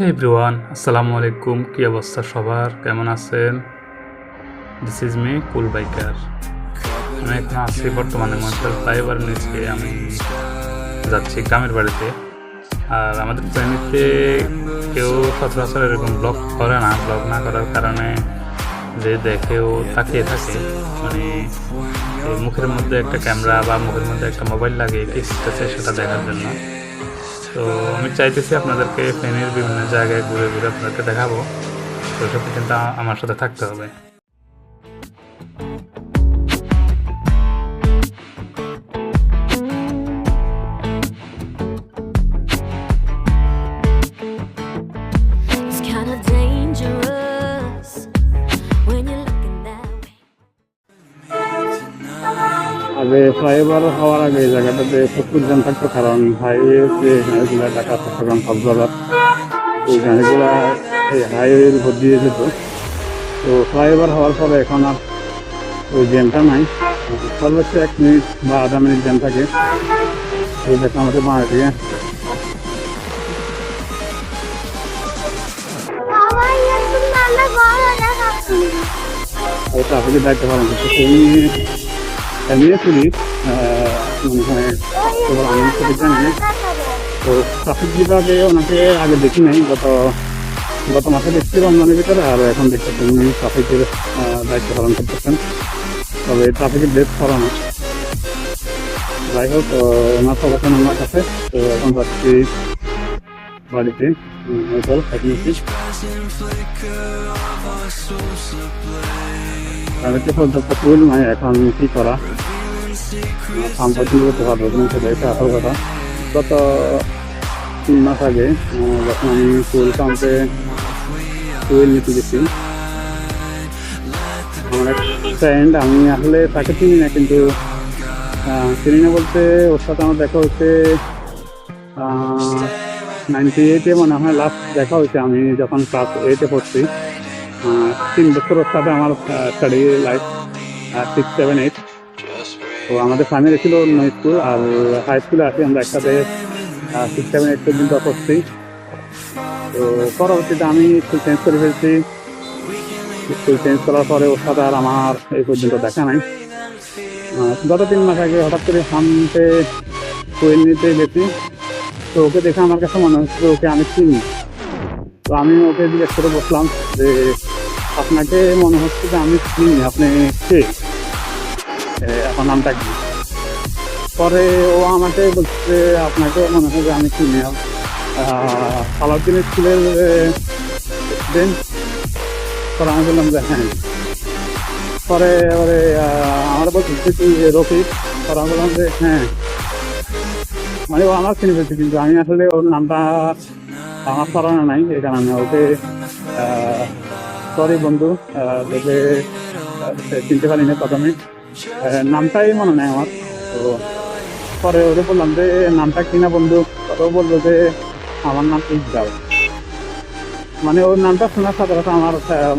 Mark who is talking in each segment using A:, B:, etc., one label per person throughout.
A: হে everyone আসসালামু আলাইকুম কি অবস্থা সবার? কেমন আছেন? This is me cool biker আমি এখন আছি বর্তমানে মন্ট্রাল ফ্লাইওভার নিচে আমি যাচ্ছি গ্রামের বাড়িতে। আর আমাদের চ্যানেলতে কেউ সচরাচর এরকম ব্লগ করে না। ব্লগ না করার কারণে যে দেখেও তাকিয়ে থাকে। মানে মুখের মধ্যে একটা ক্যামেরা বা মুখের মধ্যে একটা মোবাইল লাগে কি সেটা দেখার জন্য। তো আমি চাইতেছি আপনাদেরকে ফেনীর বিভিন্ন জায়গায় ঘুরে ঘুরে আপনাদেরকে দেখাবো। তো সব কিন্তু আমার সাথে থাকতে হবে।
B: আগে ফ্লাইওভার হওয়ার আগে এই জায়গাটাতে প্রচুর জ্যাম থাকতো কারণ হাইওয়ে যে গাড়িগুলো ঢাকা চট্টগ্রাম কক্সবাজার। এই গাড়িগুলা এই হাইওয়ের উপর দিয়ে যেত। তো ফ্লাইওভার হওয়ার পরে এখন আর ওই জ্যামটা নাই। সর্বোচ্চ এক মিনিট বা আধা মিনিট জ্যাম থাকে। এই দেখো আমাদের বাঁ দিয়ে
C: আমার একটু নানা বড় দেখাচ্ছি
B: এমনি পুলিশ মনে আমি সঠিক জানি তো ট্রাফিক বিভাগে ওনাকে আগে দেখি নাই, গত গত মাসে দেখছি রমজানের ভিতরে, আর এখন দেখতেছেন উনি ট্রাফিকের দায়িত্ব পালন করতেছেন। তবে ট্রাফিকের ডেট করানো যাই হোক ওনার সবাই আমার কাছে, তো এখন যাচ্ছি বাড়িতে। হোটেল ফ্যাসিলিটি বাড়িতে পর্যাপ্ত ফুল নাই এখন কি করা? সাম্প্রতিক করতে পারব সেটা একটা আসল কথা। গত তিন মাস আগে যখন আমি ফুল পাম্পে ফুয়েল নিতে গেছি, আমার এক ফ্রেন্ড আমি আসলে তাকে চিনি না, কিন্তু চিনি না বলতে ওর সাথে আমার দেখা হচ্ছে নাইনটি এইটে মনে হয় লাস্ট দেখা হয়েছে, আমি যখন ক্লাস এইটে পড়ছি তিন বছর সাথে আমার study life six seven eight তো আমাদের ফাইনালি ছিল স্কুল আর হাই স্কুলে আসি আমরা একসাথে সিক্স সেভেন এইট পর্যন্ত পড়ছি তো পরবর্তীতে আমি স্কুল চেঞ্জ করে ফেলছি। স্কুল চেঞ্জ করার পরে ওর সাথে আর আমার এই পর্যন্ত দেখা নাই। গত তিন মাস আগে হঠাৎ করে সামনে কোয়েল নিতে গেছি। তো ওকে দেখে আমার কাছে মনে হচ্ছিল ওকে আমি চিনি। তো আমি ওকে জিজ্ঞেস করে বসলাম যে, আপনাকে মনে হচ্ছে যে আমি চিনি, আপনি কে? এ, আপনার নামটা কি? পরে ও আমাকে বলছে আপনাকে মনে হয় যে আমি চিনি আহ, সালাউদ্দিন স্কুলের স্টুডেন্ট পরে আমি বললাম যে হ্যাঁ। পরে এবারে আমার বলছে তুই রফিক। পরে আমি বললাম যে হ্যাঁ। মানে ও আমার চিনে ফেলছে কিন্তু আমি আসলে ওর নামটা আমার স্মরণে নাই এই কারণে ওকে সরি বন্ধু তোকে চিনতে পারি না প্রথমে। নামটাই মনে নেই আমার। তো পরে ওরে বললাম যে নামটা কিনা বন্ধু? ও বলল যে, আমার নাম ইকবাল। মানে ওর নামটা শোনার সাথে সাথে আমার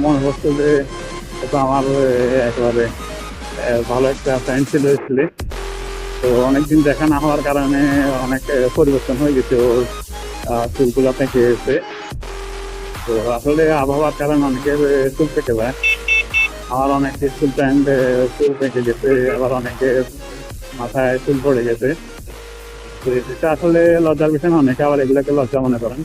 B: মনে হচ্ছে যে আমার একেবারে ভালো একটা ফ্রেন্ড ছিল ছেলে তো অনেকদিন দেখা না হওয়ার কারণে অনেক পরিবর্তন হয়ে গেছে ওর চুলগুলো পেকে গেছে তো আসলে আবহাওয়ার কারণে অনেকে চুল পেকে যায়। আমার অনেকে স্কুল প্যান্ট চুল পেকে গেছে, আবার অনেকে মাথায় চুল পড়ে গেছে। তো এটা আসলে লজ্জার বিষয় না, অনেকে আবার এগুলোকে লজ্জা মনে করেন।